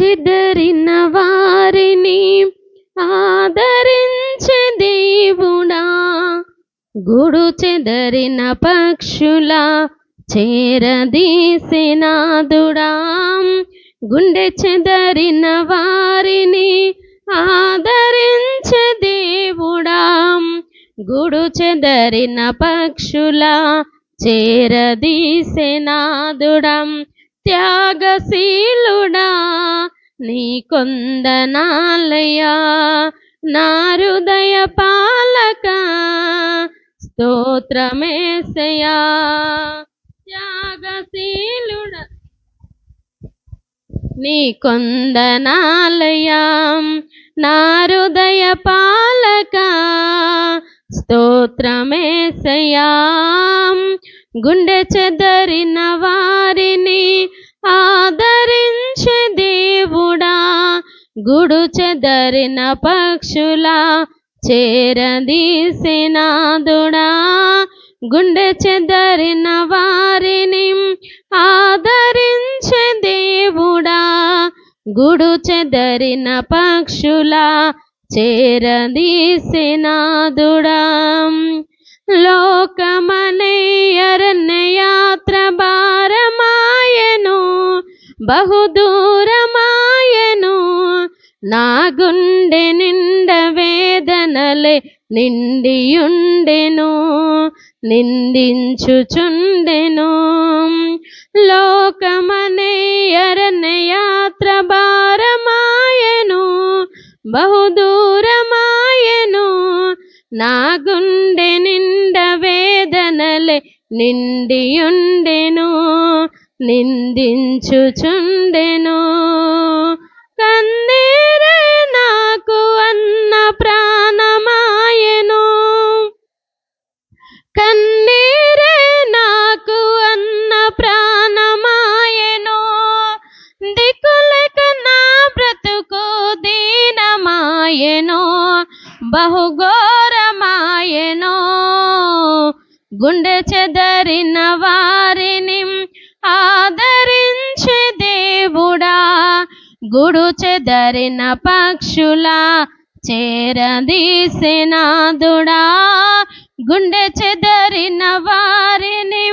చెదరిన వారిని ఆదరించే దేవుడా గుడు చెదరిన పక్షుల చేరదీసినాదుడా గుండె చెదరిన వారిని ఆదరించే దేవుడా గుడు చెదరిన పక్షుల చేరదీసినాదుడం త్యాగశీలుడా నీ కొందనాలయా నా హృదయ పాలక స్తోత్రమేసయా త్యాగశీలుడ నీ కొందనాలయా నా హృదయ పాలక స్తోత్రమేసయా గుండె చెదరిన గుడు చెదరిన పక్షుల చేరదీసినాదుడా గుండె చెదరిన వారిని ఆదరించే దేవుడా. గుడు చెదరిన పక్షుల చేరదీసినాదుడా లోకమనే అరణ్యయాత్ర భారమాయను బహుదూరం నా గుండె నిండ వేదనలే నిండియుండెను నిందించుచుండెను. లోకమనే అరణ్యయాత్ర భారమాయను బహుదూరమాయను. నా గుండె నిండ వేదనలే నిండియుండెను నిందించుచుండెను. బహుఘోరమాయను. గుండె చెదరిన వారిని ఆదరించి దేవుడా. గుడు చెదరిన పక్షుల చేరదీసినాదుడా గుండె చెదరిన వారిని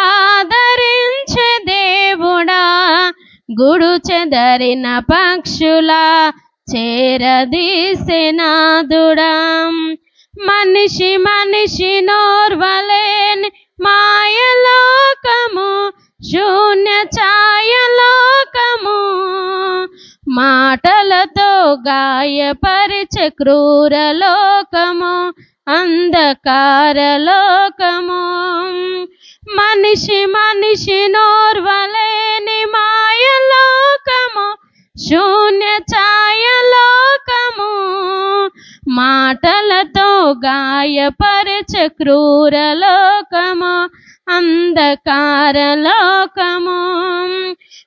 ఆదరించే దేవుడా. గుడు చెదరిన పక్షులా చేరదీసినాదుడా మనిషి మనిషి నోర్వలేని మాయలోకము శూన్య ఛాయలోకము మాటలతో గాయపరిచ క్రూర లోకము అంధకార లోకము మనిషి మనిషి నోర్వలే గాయపరచ క్రూర లోకము అంధకార లోకము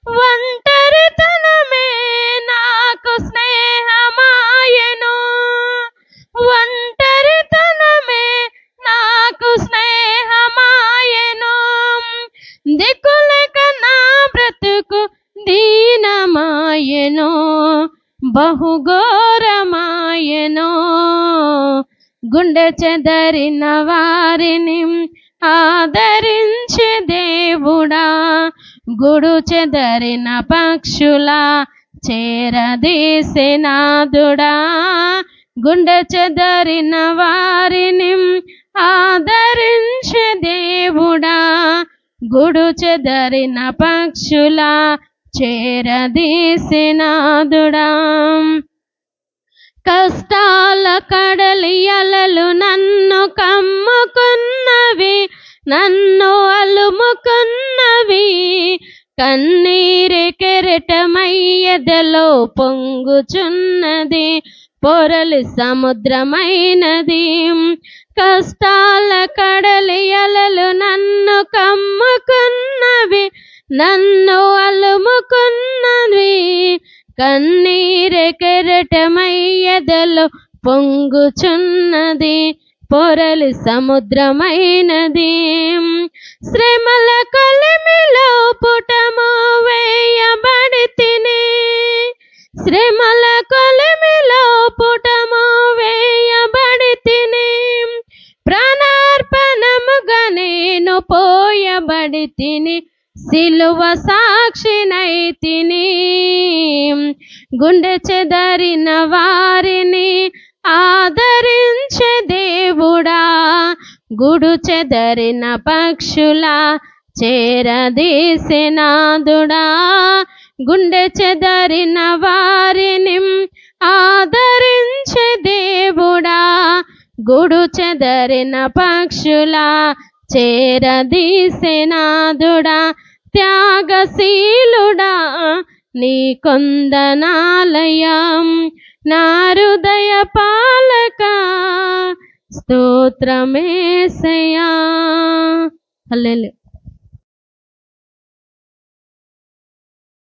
ఒంటరితనమే నాకు స్నేహమాయను. ఒంటరితనమే నాకు స్నేహమాయను. దిక్కులక నా బ్రతుకు దీనమాయను. బహుఘోరమాయను. గుండె చెదరిన వారిని ఆదరించే దేవుడా. గుడు చెదరిన పక్షుల చేరదీసినాదుడా గుండె చెదరిన వారిని ఆదరించే దేవుడా. గుడు చెదరిన పక్షుల చేరదీసినాదుడా కష్టా కడలి అలలు నన్ను కమ్ముకున్నవి నన్ను అలుముకున్నవి. కన్నీరు కెరటమయ్యదలో పొంగుచున్నది పొరలు సముద్రమైనది. కష్టాల కడలి అలలు నన్ను కమ్ముకున్నవి నన్ను అలుముకున్నవి కన్నీరు కెరటమయ్యదలో పొంగుచున్నది పొరలు సముద్రమైనది. శ్రమల కొలిమిలో పుటము వేయబడి తిని శ్రమల కొలిమిలో పుటము వేయబడి తిని ప్రాణార్పణముగా నేను పోయబడి తిని సిలువ సాక్షినై తిని. గుండె చెదరిన వారిని ఆదరించే దేవుడా గుడు చెదరిన పక్షుల చేరదీసినాదుడా. గుండె చెదరిన వారిని ఆదరించే దేవుడా గుడు చెదరిన పక్షుల చేరదీసినాదుడా. త్యాగశీలుడా నీ కొందనాలయం నా హృదయ స్తోత్రమేసయా హల్లెలూయా.